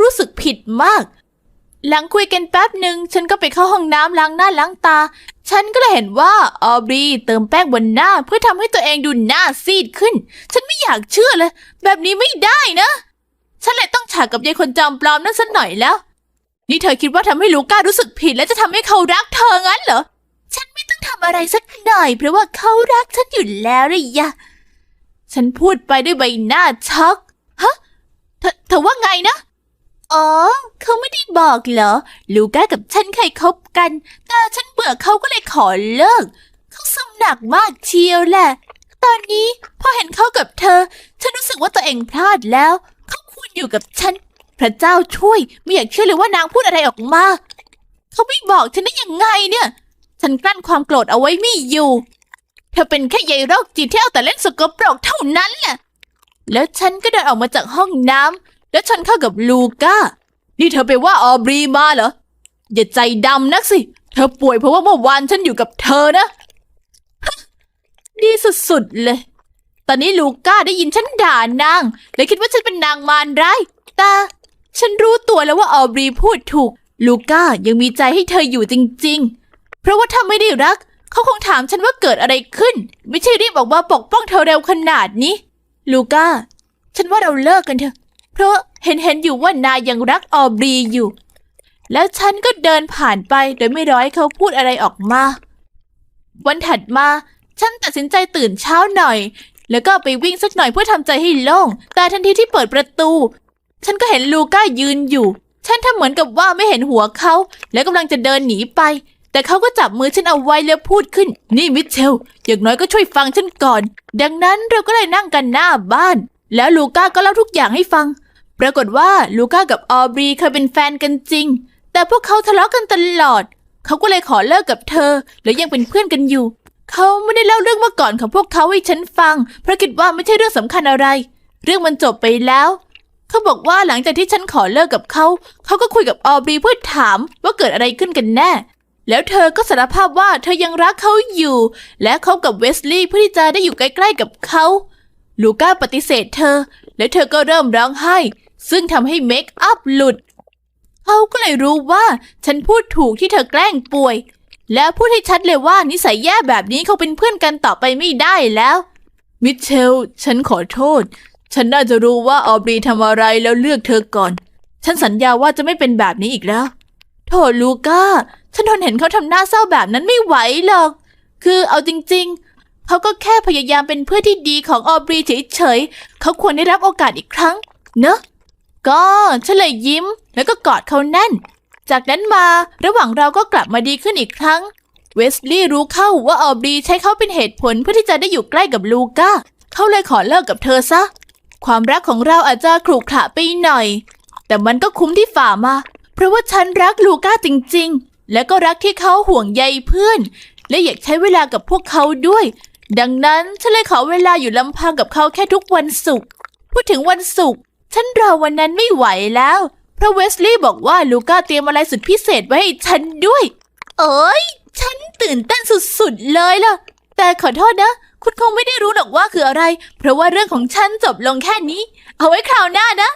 รู้สึกผิดมาก หลังคุยกันแป๊บหนึ่งฉันก็ไปเข้าห้องน้ำล้างหน้าล้างตา ฉันก็เลยเห็นว่าออบรีเติมแป้งบนหน้าเพื่อทำให้ตัวเองดูหน้าซีดขึ้น ฉันไม่อยากเชื่อเลย แบบนี้ไม่ได้นะ ฉันเลยต้องฉากกับยายคนจอมปลอมนั่นสักหน่อยแล้ว นี่เธอคิดว่าทำให้ลูก้ารู้สึกผิด และจะทำให้เขารักเธองั้นเหรอ ฉันไม่ต้องทำอะไรสักหน่อย เพราะว่าเขารักฉันอยู่แล้วเลยยะ ฉันพูดไปด้วยใบหน้าช็อก ฮะ เธอเธอว่าไงนะ อ๋อ เขาไม่ได้ บอกเหรอ ลูก้ากับฉันเคยคบกัน แต่ฉันเบื่อเขาก็เลยขอเลิก เขาสมหนักมากเชียวแหละ ตอนนี้พอเห็นเขากับเธอ ฉันรู้สึกว่าตัวเองพลาดแล้ว เขาควรอยู่กับฉัน พระเจ้าช่วย ไม่อยากเชื่อเลยว่านางพูดอะไรออกมา เขาไม่บอกฉันได้ยังไงเนี่ย ฉันกลั้นความโกรธเอาไว้ไม่อยู่ เธอเป็นแค่ยายโรคจิตที่เอาแต่เล่นสกปรกเท่านั้นแหละ แล้วฉันก็เดินออกมาจากห้องน้ำแล้วฉันเข้ากับลูก้า นี่เธอไปว่าออบรีมาเหรอ อย่าใจดำนักสิ เธอป่วยเพราะว่าเมื่อวานฉันอยู่กับเธอนะ ดีสุดๆเลย ตอนนี้ลูก้าได้ยินฉันด่านางเลยคิดว่าฉันเป็นนางมารร้ายแต่ฉันรู้ตัวแล้วว่าออบรีพูดถูก ลูก้ายังมีใจให้เธออยู่จริง ๆ เพราะว่าถ้าไม่ได้รัก เขาคงถามฉันว่าเกิดอะไรขึ้น ไม่ใช่รีบออกมาปกป้องเธอเร็วขนาดนี้ ลูก้า ฉันว่าเราเลิกกันเถอะ เพราะเห็นเห็นอยู่ว่านายยังรักออบรีอยู่ แล้วฉันก็เดินผ่านไปโดยไม่ร้อให้เขาพูดอะไรออกมา วันถัดมา ฉันตัดสินใจตื่นเช้าหน่อย แล้วก็ไปวิ่งสักหน่อยเพื่อทำใจให้โล่ง แต่ทันทีที่เปิดประตู ฉันก็เห็นลูก้ายืนอยู่ ฉันทำเหมือนกับว่าไม่เห็นหัวเขา แล้วกำลังจะเดินหนีไป แต่เขาก็จับมือฉันเอาไว้แล้วพูดขึ้น นี่มิเชล อย่างน้อยก็ช่วยฟังฉันก่อน ดังนั้นเราก็เลยนั่งกันหน้าบ้าน แล้วลูก้าก็เล่าทุกอย่างให้ฟัง ปรากฏว่าลูก้ากับออบรีเคยเป็นแฟนกันจริง แต่พวกเขาทะเลาะกันตลอด เขาก็เลยขอเลิกกับเธอ และยังเป็นเพื่อนกันอยู่ เขาไม่ได้เล่าเรื่องเมื่อก่อนของพวกเขาให้ฉันฟัง เพราะคิดว่าไม่ใช่เรื่องสำคัญอะไร เรื่องมันจบไปแล้ว เขาบอกว่าหลังจากที่ฉันขอเลิกกับเขา เขาก็คุยกับออบรีเพื่อถามว่าเกิดอะไรขึ้นกันแน่ แล้วเธอก็สารภาพว่าเธอยังรักเขาอยู่ และคบกับเวสลีย์เพื่อที่จะได้อยู่ใกล้ๆกับเขา ลูก้าปฏิเสธเธอ และเธอก็เริ่มร้องไห้ ซึ่งทำให้เมคอัพหลุด เขาก็เลยรู้ว่าฉันพูดถูกที่เธอแกล้งป่วย และพูดให้ชัดเลยว่านิสัยแย่แบบนี้เขาเป็นเพื่อนกันต่อไปไม่ได้แล้ว มิเชล ฉันขอโทษ ฉันน่าจะรู้ว่าออบรีทำอะไรแล้วเลือกเธอก่อน ฉันสัญญาว่าจะไม่เป็นแบบนี้อีกแล้วโถลูก้า ฉันทนเห็นเขาทำหน้าเศร้าแบบนั้นไม่ไหวหรอก คือเอาจริงๆ เขาก็แค่พยายามเป็นเพื่อนที่ดีของออบรีเฉยๆ เขาควรได้รับโอกาสอีกครั้ง เนอะ ก็ฉันเลยยิ้ม แล้วก็กอดเขาแน่น จากนั้นมาระหว่างเราก็กลับมาดีขึ้นอีกครั้ง เวสลีย์รู้เข้าว่าออบรีใช้เขาเป็นเหตุผลเพื่อที่จะได้อยู่ใกล้กับลูก้า เขาเลยขอเลิกกับเธอซะ ความรักของเราอาจจะขรุขระไปหน่อย แต่มันก็คุ้มที่ฝ่ามา เพราะว่าฉันรักลูก้าจริง ๆ และก็รักที่เขาห่วงใยเพื่อน และอยากใช้เวลากับพวกเขาด้วย ดังนั้นฉันเลยขอเวลาอยู่ลำพังกับเขาแค่ทุกวันศุกร์พูดถึงวันศุกร์ ฉันรอวันนั้นไม่ไหวแล้ว เพราะเวสลีย์บอกว่าลูก้าเตรียมอะไรสุดพิเศษไว้ให้ฉันด้วย เอ้ย ฉันตื่นเต้นสุดๆเลยล่ะ แต่ขอโทษนะ คุณคงไม่ได้รู้หรอกว่าคืออะไร เพราะว่าเรื่องของฉันจบลงแค่นี้ เอาไว้คราวหน้านะ